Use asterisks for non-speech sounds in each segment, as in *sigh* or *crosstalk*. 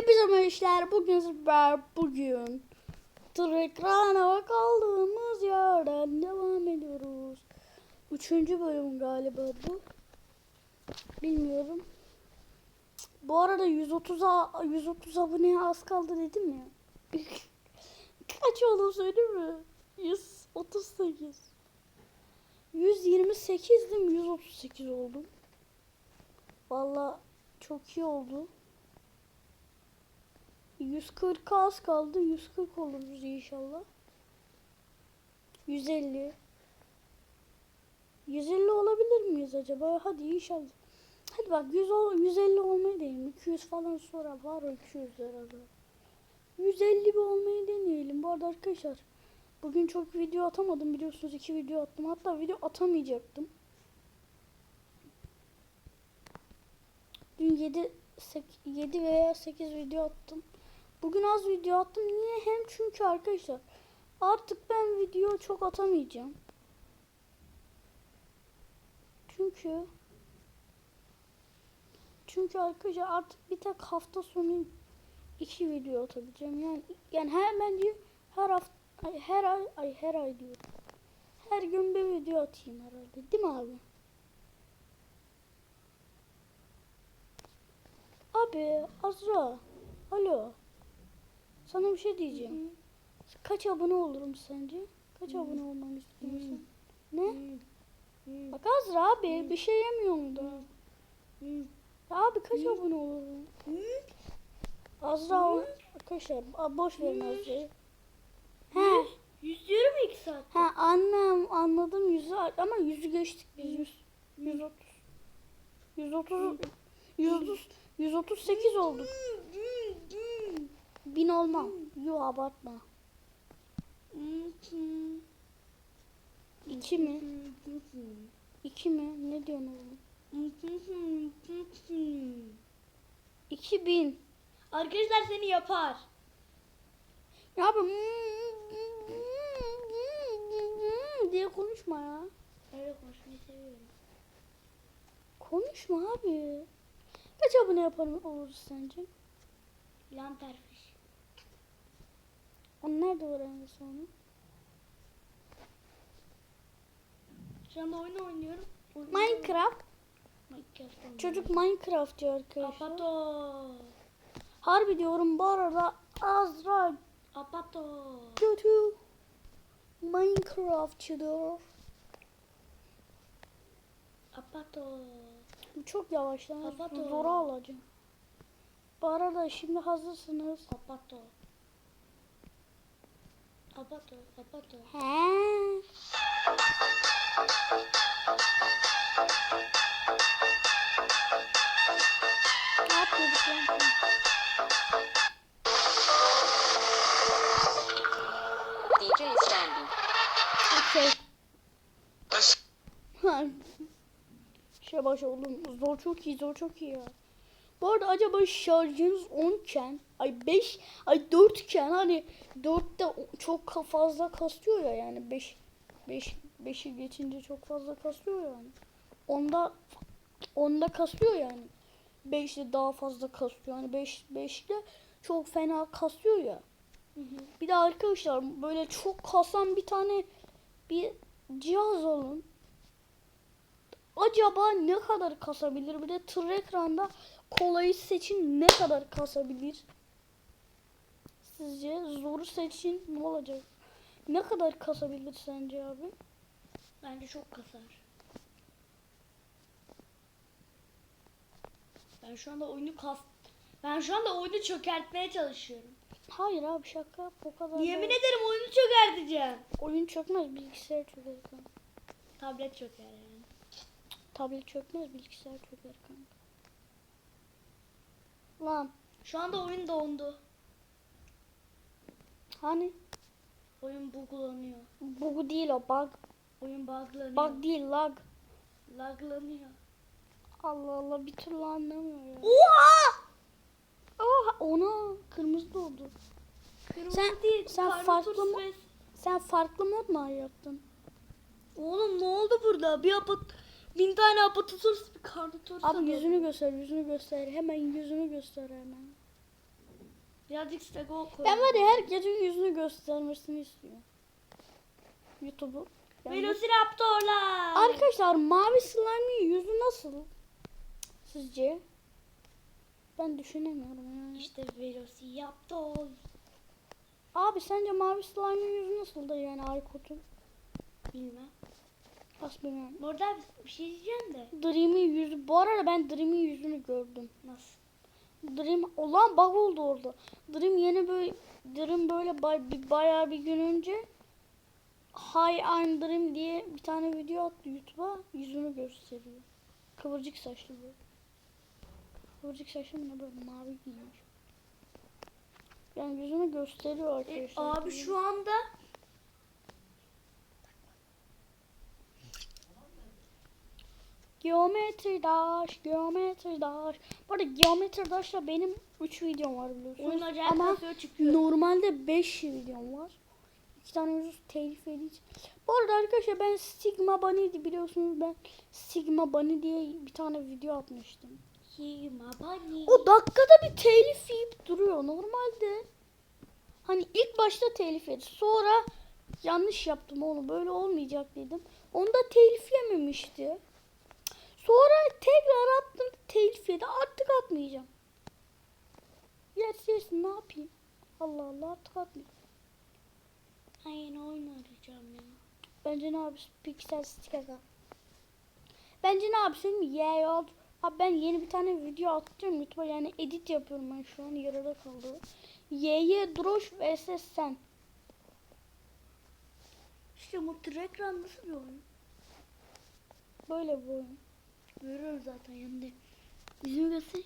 Hepinize merhaba işler. Bugün sizler bugün ekrana kaldığımız yerden devam ediyoruz. Üçüncü bölüm galiba bu. Bilmiyorum. Bu arada 130 a- 130 aboneye az kaldı dedim ya. *laughs* Kaç oldu söyleyeyim mi? 138. 128 değil mi? 138 oldum. Valla çok iyi oldu. 140 az kaldı. 140 oluruz inşallah. 150. 150 olabilir miyiz acaba? Hadi inşallah. Hadi bak 100 ol, 150 olmayı deneyelim. 200 falan sonra var o 200 herhalde. 150 bir olmayı deneyelim. Bu arada arkadaşlar bugün çok video atamadım biliyorsunuz. iki video attım. Hatta video atamayacaktım. Dün 7 7 veya 8 video attım. Bugün az video attım. Niye? Hem çünkü arkadaşlar artık ben video çok atamayacağım. Çünkü çünkü arkadaşlar artık bir tek hafta sonu iki video atabileceğim. Yani yani hemen diyor her hafta ay, her ay ay her ay diyor. Her gün bir video atayım herhalde. Değil mi abi? Abi Azra. Alo. Sana bir şey diyeceğim. Kaç abone olurum sence? Kaç abone olmamı istiyorsun? Ne? Bak Azra abi bir şey yemiyorum da. Ya abi kaç abone olurum? Azra o- arkadaşlar boş verin Azra'yı. He. Yüz diyorum iki saat. Ha annem anladım yüzü ama yüzü geçtik biz yüz. 130. 130 130 138 olduk. Bin olmam. Yo abartma. İki mi? İki mi? Ne diyorsun oğlum? İki bin. Arkadaşlar seni yapar. Ya abi diye konuşma ya. Öyle konuşmayı seviyorum. Konuşma abi. Kaç abone yaparım oluruz sence? Lan terfiş. Onu nerede öğrenirsin onu? Şu anda oyun oynuyorum. Oyun Minecraft. Minecraft. Çocuk Minecraft diyor arkadaşlar. Apato. Harbi diyorum bu arada Azra Apato. kötü Minecraftçıdır. Apato. Çok yavaş lan. Zora alacağım. Bu arada şimdi hazırsınız. Apato. Apato. Apato. He. Ne yapıyorduk lan? DJ standing. Okey. Ha. şey baş oğlum zor çok iyi zor çok iyi ya. Bu arada acaba şarjınız 10 iken ay 5 ay 4 iken hani 4'te çok fazla kasıyor ya yani 5 5 5'i geçince çok fazla kasıyor yani. Onda onda kasıyor yani. 5'te daha fazla kasıyor. Hani 5 5'te çok fena kasıyor ya. Bir de arkadaşlar böyle çok kasan bir tane bir cihaz alın. Acaba ne kadar kasabilir? Bir de tır ekranda kolayı seçin ne kadar kasabilir? Sizce zoru seçin ne olacak? Ne kadar kasabilir sence abi? Bence çok kasar. Ben şu anda oyunu kas... Ben şu anda oyunu çökertmeye çalışıyorum. Hayır abi şaka o kadar. da- Yemin ederim oyunu çökerteceğim. Oyun çökmez bilgisayar çöker kanka. Tablet çöker yani. Tablet çökmez bilgisayar çöker kanka. Lan Şu anda oyun dondu. hani Oyun buglanıyor. bu değil o bug. Oyun buglanıyor. Bug değil lag. Laglanıyor. Allah Allah bir türlü anlamıyor ya. Oha! Oha ona kırmızı oldu. Kırmızı Sen- değil. sen farklı mı-. Sen farklı mod mu yaptın? Oğlum ne oldu burada? Bir apat... Bin tane apatatur bir karnatur Abi yüzünü göster, yüzünü göster. Hemen yüzünü göster hemen. Birazcık stego koy. Ben var ya herkesin yüzünü göstermesini istiyorum. YouTube'u. Velociraptorlar. Arkadaşlar mavi slime'ın yüzü nasıl? Sizce? Ben düşünemiyorum yani. İşte Velociraptor. Abi sence mavi slime'ın yüzü nasıldır yani Aykut'un? Bilmem. As bilmiyorum. Burada bir şey diyeceğim de. Dream'in yüzü. Bu arada ben Dream'in yüzünü gördüm. Nasıl? Dream olan bug oldu orada. Dream yeni böyle Dream böyle bay, bir, bayağı bir gün önce Hi I'm Dream diye bir tane video attı YouTube'a yüzünü gösteriyor. Kıvırcık saçlı böyle. Kıvırcık saçlı ne böyle mavi giymiş. Yani yüzünü gösteriyor E, arkadaşlar. abi şu anda Geometri Dash, Geometri Dash. Bu arada Geometri Dash'la benim 3 videom var biliyorsunuz. oyun acayip Ama çıkıyor. Normalde 5 videom var. 2 tane yüz telif edici. Bu arada arkadaşlar ben Sigma Bunny'di biliyorsunuz ben Sigma Bunny diye bir tane video atmıştım. Sigma Bunny. O dakikada bir telif yiyip duruyor normalde. Hani ilk başta telif yedi. Sonra yanlış yaptım onu böyle olmayacak dedim. Onda telif yememişti. Sonra tekrar attım telif yedi. Artık atmayacağım. Yersin ne yapayım? Allah Allah artık atmayacağım. Ben yeni oyun arayacağım ya. Bence ne abi piksel sticker. Bence ne abi senin ye ya. Abi ben yeni bir tane video atacağım YouTube'a yani edit yapıyorum ben şu an yarıda kaldı. YY Droş vs sen. İşte bu ekran nasıl bir oyun? Böyle bir oyun. Görüyorum zaten yanında. Yüzümü göster.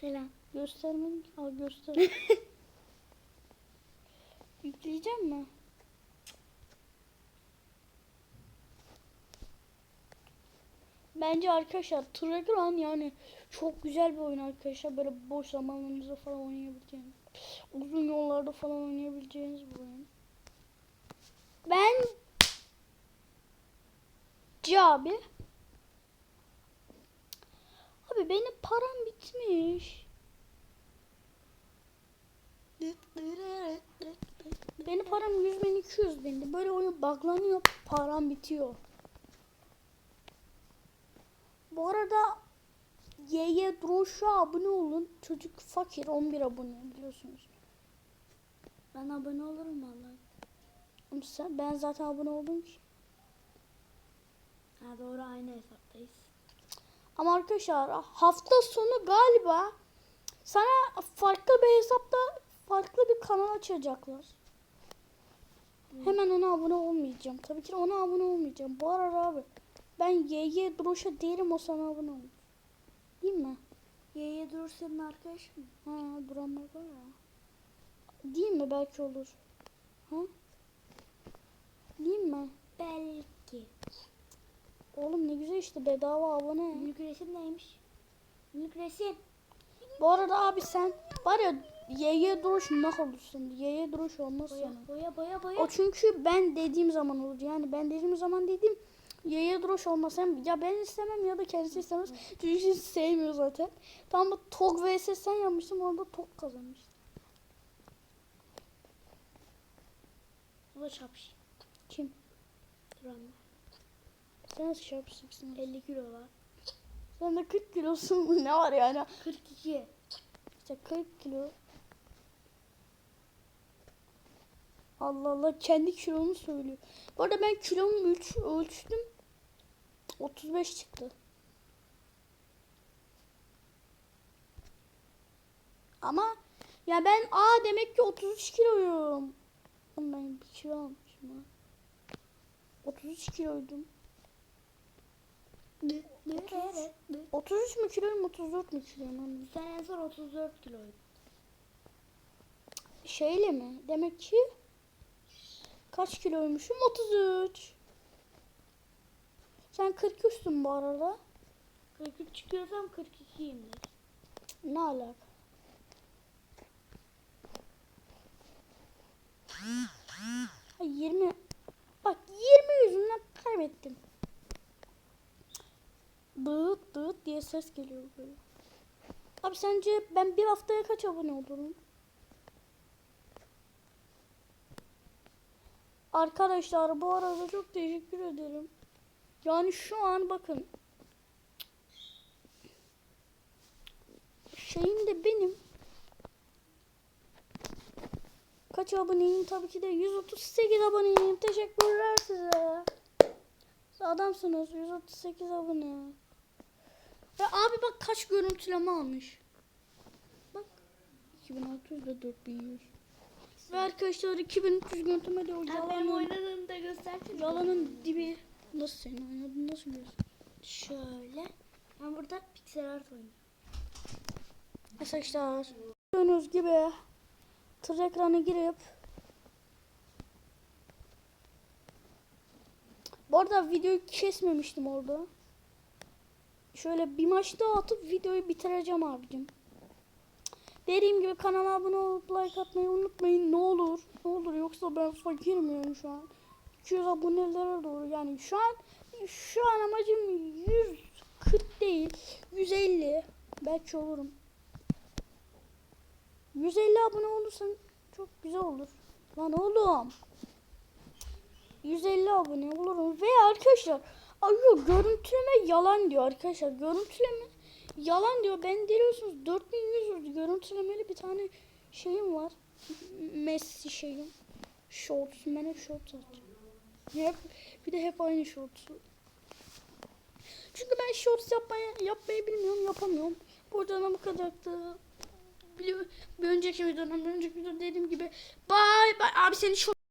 Selam. Göstermedim ki. Al göster. *laughs* Yükleyeceğim mi? Bence arkadaşlar Trigran yani çok güzel bir oyun arkadaşlar. Böyle boş zamanlarınızda falan oynayabileceğiniz. Uzun yollarda falan oynayabileceğiniz bir oyun. Ben C abi. Abi benim param bitmiş. Benim param 100 bin 200 bindi. Böyle oyun buglanıyor param bitiyor. Bu arada YY Droş'a abone olun. Çocuk fakir 11 abone biliyorsunuz. Ben abone olurum vallahi. Ama ben zaten abone oldum ki. Ha doğru aynı hesaptayız. Ama arkadaşlar hafta sonu galiba sana farklı bir hesapta farklı bir kanal açacaklar. Hemen ona abone olmayacağım. Tabii ki ona abone olmayacağım. Bu arada abi ben YY Droş'a değilim o sana abone ol. Değil mi? Y'ye dur senin arkadaş mı? Ha duranlar var ya. Değil mi? Belki olur. Ha? Değil mi? Belki. Oğlum ne güzel işte bedava abone. Günlük resim neymiş? Günlük resim. Bu arada abi sen var ya YY duruş ne olursun? YY duruş olmaz Boya sana. boya boya boya. O çünkü ben dediğim zaman olur. Yani ben dediğim zaman dediğim YY duruş olmaz. Hem ya ben istemem ya da kendisi istemez. Çünkü hiç sevmiyor zaten. Tam da Tok vs sen yapmıştım orada Tok kazanmıştı. O da çapış. Kim? Duran. Sen nasıl şapşıksın? 50 kilo var. De 40 kilosun ne var yani? 42. İşte 40 kilo. Allah Allah kendi kilonu söylüyor. Bu arada ben kilomu ölç, ölçtüm. 35 çıktı. Ama ya ben aa demek ki 33 kiloyum. Ben bir kilo almışım ha. 33 kiloydum. Ne? Ne? 33, Evet. 33 mü kiloyum 34 mü kiloyum? Hani Sen en son 34 kiloydun. Şeyle mi? Demek ki kaç kiloymuşum? 33. Sen 43'sün bu arada. 43 çıkıyorsam 42'yimdir. Ne alaka? Ay 20. Bak 20 yüzünden kaybettim bığıt bığıt diye ses geliyor böyle. Abi sence ben bir haftaya kaç abone olurum? Arkadaşlar bu arada çok teşekkür ederim. Yani şu an bakın. Şeyim de benim. Kaç aboneyim? Tabii ki de 138 aboneyim. Teşekkürler size. Adamsınız 138 abone. Ve abi bak kaç görüntüleme almış. Bak. 2600 ve 4100. Ve arkadaşlar 2300 görüntüleme de o yalanın, oynadığımı da göstersene. yalanın dibi. Nasıl senin oynadın nasıl görüyorsun? Şöyle. Ben burada pixel art oynuyorum. Arkadaşlar gördüğünüz gibi tır ekranı girip Bu arada videoyu kesmemiştim orada. Şöyle bir maç daha atıp videoyu bitireceğim abicim. Dediğim gibi kanala abone olup like atmayı unutmayın ne olur. Ne olur yoksa ben fakirim yani şu an. 200 abonelere doğru yani şu an şu an amacım 140 değil 150 belki olurum. 150 abone olursan çok güzel olur. Lan oğlum. 150 abone olurum. Ve arkadaşlar arıyor görüntüleme yalan diyor arkadaşlar. Görüntüleme yalan diyor. Ben diliyorsunuz 4100 görüntülemeli bir tane şeyim var. Messi şeyim. Shorts. Ben hep shorts atacağım. Hep, bir de hep aynı shorts'u. Çünkü ben shorts yapmayı, yapmayı bilmiyorum, yapamıyorum. Buradan bu kadardı. Bir, bir önceki videodan, bir önceki videoda dediğim gibi bye bye. Abi seni çok